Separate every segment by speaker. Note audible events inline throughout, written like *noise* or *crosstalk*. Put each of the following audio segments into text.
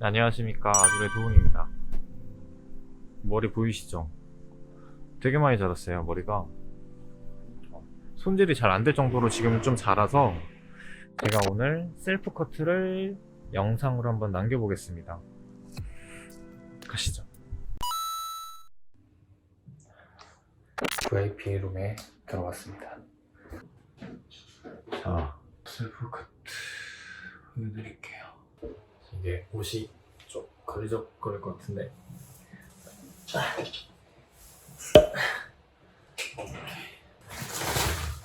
Speaker 1: 안녕하십니까. 아주의 도훈입니다. 머리 보이시죠? 되게 많이 자랐어요 머리가. 손질이 잘 안 될 정도로 지금 좀 자라서 제가 오늘 셀프 커트를 영상으로 한번 남겨보겠습니다. 가시죠. VIP 룸에 들어왔습니다. 자 셀프 커트 보여드릴게요. 이게 옷이 좀 걸리적거릴 것 같은데.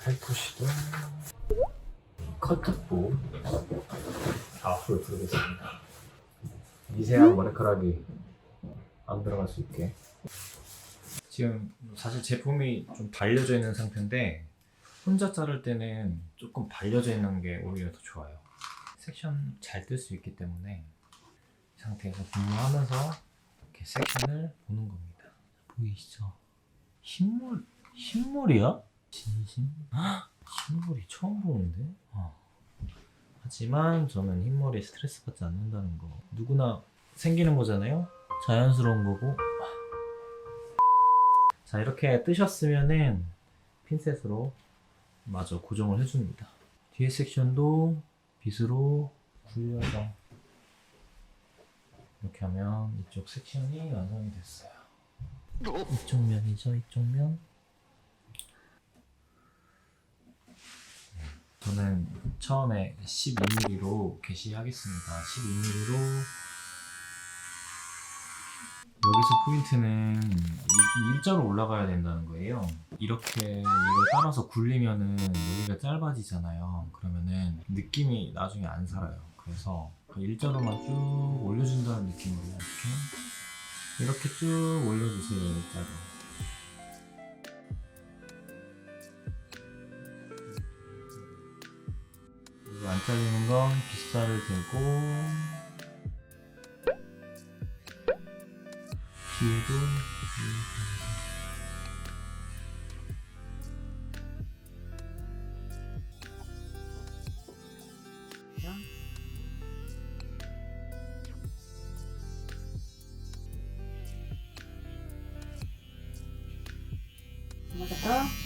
Speaker 1: 팔토시도 커트부 앞으로 들어겠습니다 미세한 머리카락이 안 들어갈 수 있게 지금 사실 제품이 좀 발려져 있는 상태인데 혼자 자를 때는 조금 발려져 있는 게 오히려 더 좋아요 섹션 잘 뜰 수 있기 때문에 이 상태에서 분무하면서 이렇게 섹션을 보는 겁니다. 보이시죠? 흰물 흰물이야? 진심? 헉, 흰물이 처음 보는데? 어. 하지만 저는 흰머리에 스트레스 받지 않는다는 거 누구나 생기는 거잖아요? 자연스러운 거고 자 이렇게 뜨셨으면은 핀셋으로 마저 고정을 해줍니다. 뒤에 섹션도 빗으로 굴려서 이렇게 하면 이쪽 섹션이 완성이 됐어요. 이쪽 면이죠, 이쪽 면. 저는 처음에 12mm로 게시하겠습니다. 12mm로 여기서 포인트는 이- 일자로 올라가야 된다는 거예요. 이렇게 이걸 따라서 굴리면은 여기가 짧아지잖아요. 그러면은 느낌이 나중에 안 살아요. 그래서 그 일자로만 쭉 올려준다는 느낌으로 이렇게 이렇게 쭉 올려주세요. 일자로. 그리고 안 잘리는 건 빗살을 대고 뒤에도
Speaker 2: 한번 더.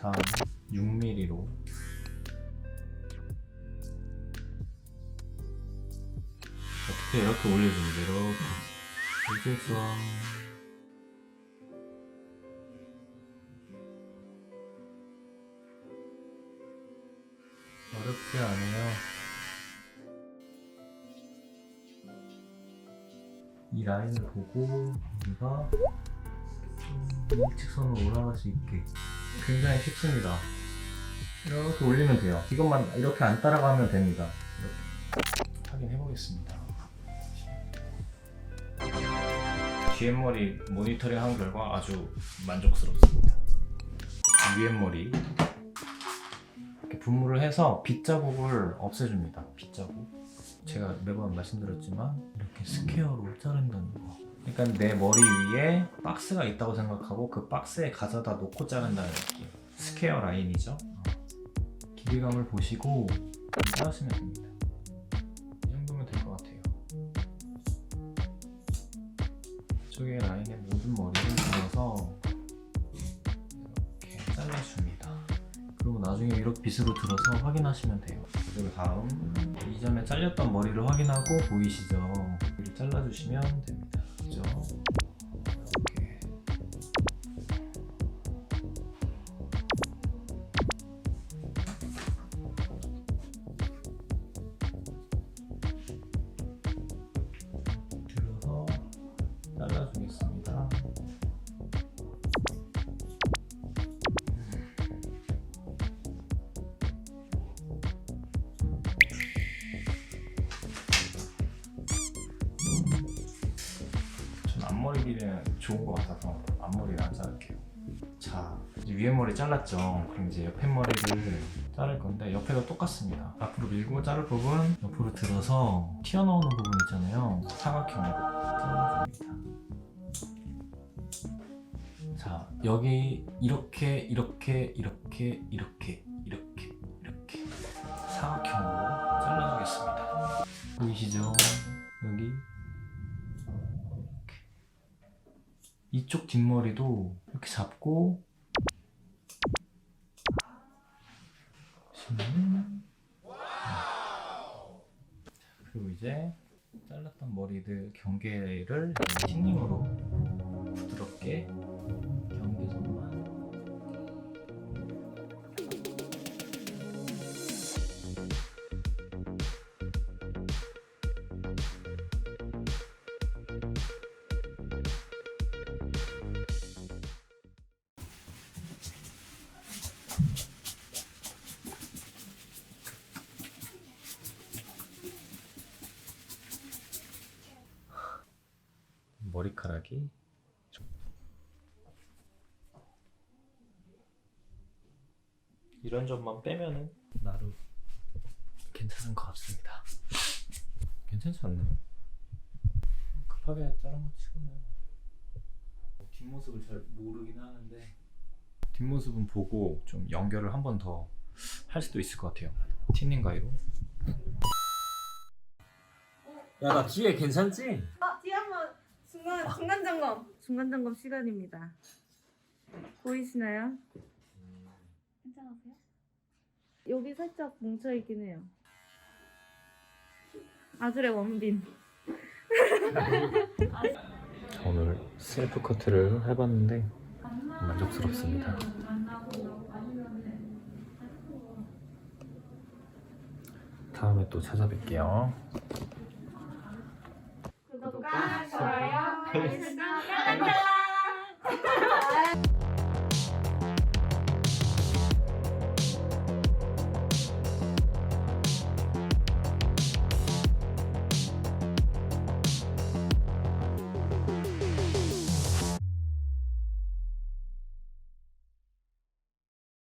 Speaker 1: 다음 6mm로 어떻게 이렇게 올려줍니다. 이렇게 이렇게 해서 어렵지 않아요. 이 라인을 보고 우리가 좀 일직선으로 올라갈 수 있게 굉장히 쉽습니다. 이렇게 올리면 돼요. 이것만 이렇게 안 따라가면 됩니다. 이렇게 확인해 보겠습니다. 뒤에머리 모니터링 한 결과 아주 만족스럽습니다. 위에머리 이렇게 분무를 해서 빗자국을 없애줍니다. 빗자국. 제가 매번 말씀드렸지만 이렇게 스퀘어로 자른다는 거. 그러니까 내 머리 위에 박스가 있다고 생각하고 그 박스에 가져다 놓고 자른다는 느낌. 스퀘어 라인이죠. 어. 길이감을 보시고 자르시면 됩니다. 이 정도면 될 것 같아요. 이쪽에 라인에 모든 머리를 들어서 이렇게 잘라줍니다. 그리고 나중에 이렇게 빗으로 들어서 확인하시면 돼요. 그리고 다음 이전에 잘렸던 머리를 확인하고 보이시죠? 머리를 잘라주시면 됩니다. 머리 길이는 좋은 것 같아서 앞머리를 안 자를게요. 자, 이제 위에 머리 잘랐죠. 그럼 이제 옆에 머리를 자를 건데 옆에도 똑같습니다. 앞으로 밀고 자를 부분 옆으로 들어서 튀어나오는 부분 있잖아요. 사각형으로 잘라줍니다. 자, 여기 이렇게 이렇게 이렇게 이렇게 이렇게 이렇게 사각형으로 잘라주겠습니다. 보이시죠? 이쪽 뒷머리도 이렇게 잡고. 보시면은 그리고 이제 잘랐던 머리들 경계를 틴닝으로 부드럽게 머리카락이 좀- 이런 점만 빼면은 나름 괜찮은 것 같습니다. 괜찮지 않나요? 급하게 자른 것 치고는 뒷모습을 잘 모르긴 하는데 뒷모습은 보고 좀 연결을 한 번 더 할 수도 있을 것 같아요. 틴닝 가위로.
Speaker 2: 야나 뒤에 괜찮지?
Speaker 3: 중간 점검. 중간 점검 시간입니다. 보이시나요? 괜찮으세요? 여기 살짝 뭉쳐 있긴 해요. 아주레 원빈. *laughs*
Speaker 1: 오늘 셀프 커트를 해봤는데 만족스럽습니다. 다음에 또 찾아뵐게요.
Speaker 3: Bye. Bye.